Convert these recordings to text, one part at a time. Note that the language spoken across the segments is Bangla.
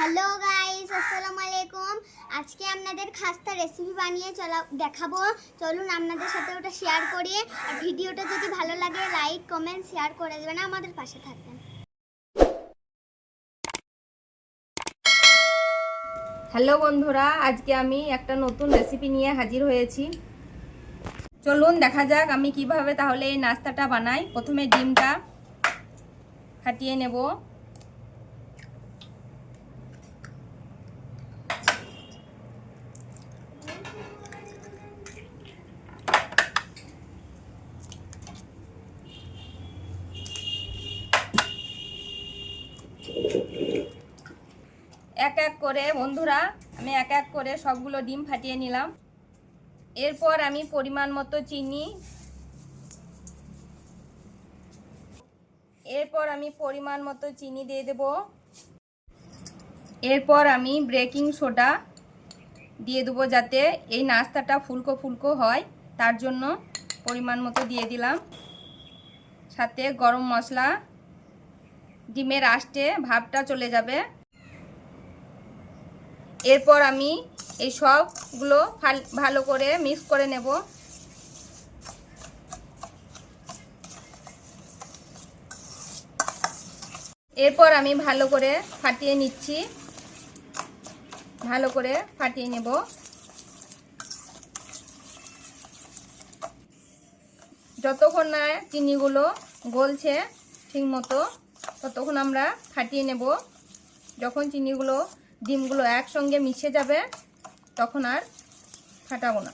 হ্যালো গাইস, আসসালামু আলাইকুম। আজকে আপনাদের খাস্তা রেসিপি বানিয়ে চলা, দেখাবো। চলুন আপনাদের সাথে ওটা শেয়ার করি। আর ভিডিওটা যদি ভালো লাগে লাইক কমেন্ট শেয়ার করে দেবেন। আমাদের পাশে থাকবেন। হ্যালো বন্ধুরা, আজকে আমি একটা নতুন রেসিপি নিয়ে হাজির হয়েছি। চলুন দেখা যাক আমি কীভাবে তাহলে এই নাস্তাটা বানাই। প্রথমে ডিমটা ফাটিয়ে নেব। এক এক করে, বন্ধুরা, আমি এক এক করে সবগুলো ডিম ফাটিয়ে নিলাম। এরপর আমি পরিমাণ মতো চিনি। এরপর আমি পরিমাণ মতো চিনি দিয়ে দেব। এরপর আমি বেকিং সোডা দিয়ে দেবো যাতে এই নাস্তাটা ফুলকো ফুলকো হয়। তার জন্য পরিমাণ মতো দিয়ে দিলাম। সাথে গরম মশলা। ডিমের আষ্টে ভাবটা চলে যাবে। এরপর আমি এই সবগুলো ভালো করে মিক্স করে নেব। এরপর আমি ভালো করে ফাটিয়ে নিচ্ছি। ভালো করে ফাটিয়ে নেব। যতক্ষণ না চিনিগুলো গলছে ঠিক মতো, ততক্ষণ আমরা ফাটিয়ে নেব। যখন চিনিগুলো ডিমগুলো একসঙ্গে মিশে যাবে, তখন আর ফাটাবো না।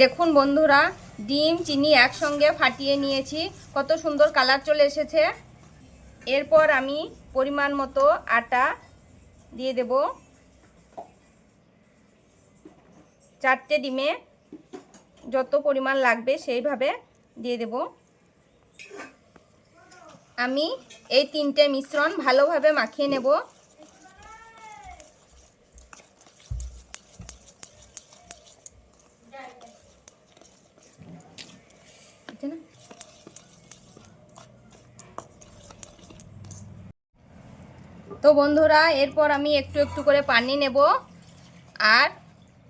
দেখুন বন্ধুরা, ডিম, চিনি একসঙ্গে ফাটিয়ে নিয়েছি, কত সুন্দর কালার চলে এসেছে। এরপর আমি পরিমাণ মতো আটা দিয়ে দেব। চারটে ডিমে যত পরিমাণ লাগবে সেইভাবে দিয়ে দেব। আমি এই তিনটে মিশ্রণ ভালোভাবে মাখিয়ে নেব। তো বন্ধুরা, এরপর আমি একটু একটু করে পানি নেব আর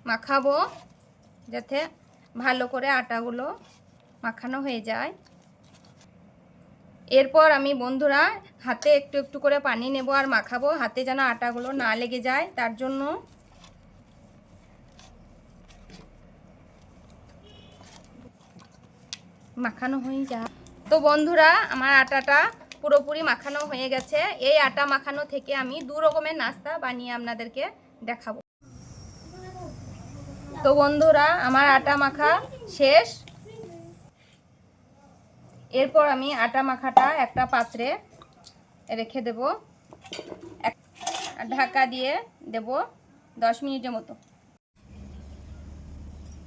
মাখাবো যাতে ভালো করে আটাগুলো মাখানো হয়ে যায়। এরপর আমি বন্ধুরা হাতে একটু একটু করে পানি নেব আর মাখাবো। হাতে যেন আটাগুলো না লেগে যায়, তার জন্য মাখানো হয়ে যায় তো বন্ধুরা, আমার আটাটা পুরোপুরি মাখানো হয়ে গেছে। এই আটা মাখানো থেকে আমি দু রকমের নাস্তা বানিয়ে আপনাদেরকে দেখাবো। তো বন্ধুরা, আমার আটা মাখা শেষ। এরপর আমি আটা মাখাটা একটা পাত্রে রেখে দেব। ঢাকা দিয়ে দেব দশ মিনিটের মতো।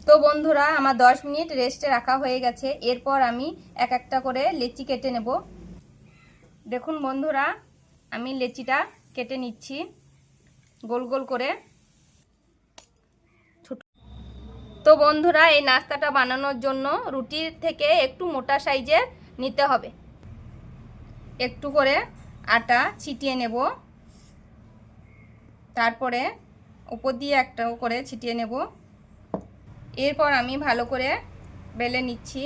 তো বন্ধুরা, আমার দশ মিনিট রেস্টে রাখা হয়ে গেছে। এরপর আমি এক একটা করে লেচি কেটে নেব। দেখুন বন্ধুরা, আমি লেচিটা কেটে নিচ্ছি। গোল গোল করে তো বন্ধুরা, এই নাস্তাটা বানানোর জন্য রুটির থেকে একটু মোটা সাইজের নিতে হবে। একটু করে আটা ছিটিয়ে নেব। তারপরে উপর দিয়ে একটা করে ছিটিয়ে নেব। এরপর আমি ভালো করে বেলে নিচ্ছি।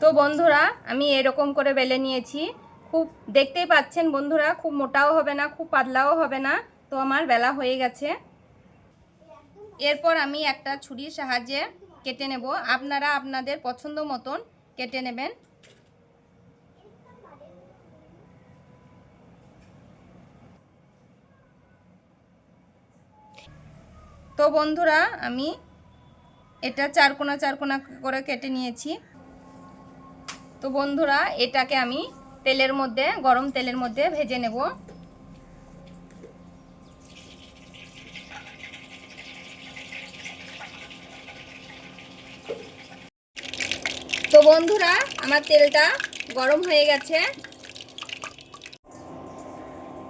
তো বন্ধুরা, আমি এরকম করে বেলে নিয়েছি। খুব দেখতেই পাচ্ছেন বন্ধুরা, খুব মোটাও হবে না, খুব পাতলাও হবে না। তো আমার বেলা হয়ে গেছে। এরপর আমি একটা ছুরির সাহায্যে কেটে নেব। আপনারা আপনাদের পছন্দ মতন কেটে নেবেন। তো বন্ধুরা, আমি এটা চারকোনা চারকোনা করে কেটে নিয়েছি। তো বন্ধুরা, এটাকে আমি তেলের মধ্যে, গরম তেলের মধ্যে ভেজে নেব। তো বন্ধুরা, আমার তেলটা গরম হয়ে গেছে।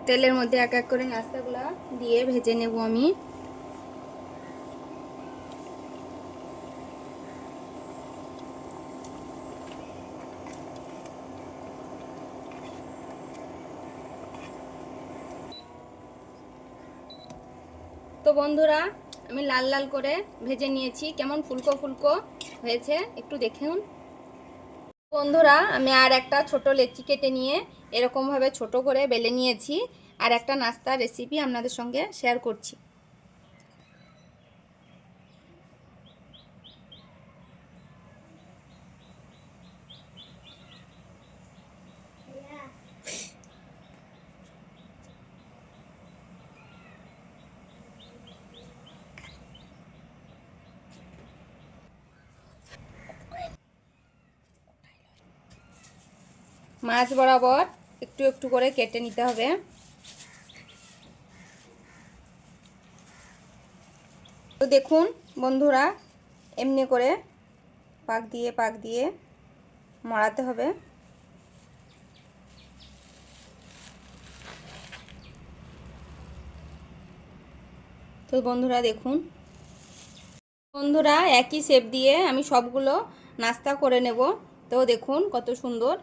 তেলের মধ্যে এক এক করে নাস্তাগুলো দিয়ে ভেজে নেব আমি। তো বন্ধুরা, আমি লাল লাল করে ভেজে নিয়েছি। কেমন ফুলকো ফুলকো হয়েছে একটু দেখুন। বন্ধুরা, আমি আর একটা ছোট লেচি কেটে নিয়ে এরকমভাবে ছোট করে বেলে নিয়েছি। আর একটা নাস্তার রেসিপি আপনাদের সঙ্গে শেয়ার করছি। মাছ বরাবর একটু একটু করে কেটে নিতে হবে। তো দেখুন বন্ধুরা, এমনি করে পাক দিয়ে পাক দিয়ে মরাতে হবে। তো বন্ধুরা, দেখুন। বন্ধুরা, একই শেপ দিয়ে আমি সবগুলো নাস্তা করে নেব। তো দেখুন কত সুন্দর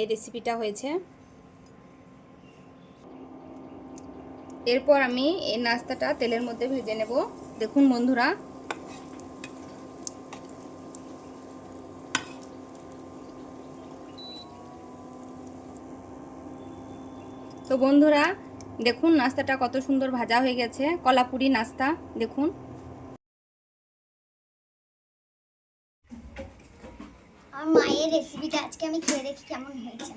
এই রেসিপিটা হয়েছে। এরপর আমি এই নাস্তাটা তেলের মধ্যে ভেজে নেব। দেখুন বন্ধুরা। তো বন্ধুরা, দেখুন নাস্তাটা কত সুন্দর ভাজা হয়ে গেছে। কলাপুরি নাস্তা, দেখুন। আর মায়ের রেসিপিটা আজকে আমি খেয়ে দেখি কেমন হয়েছে।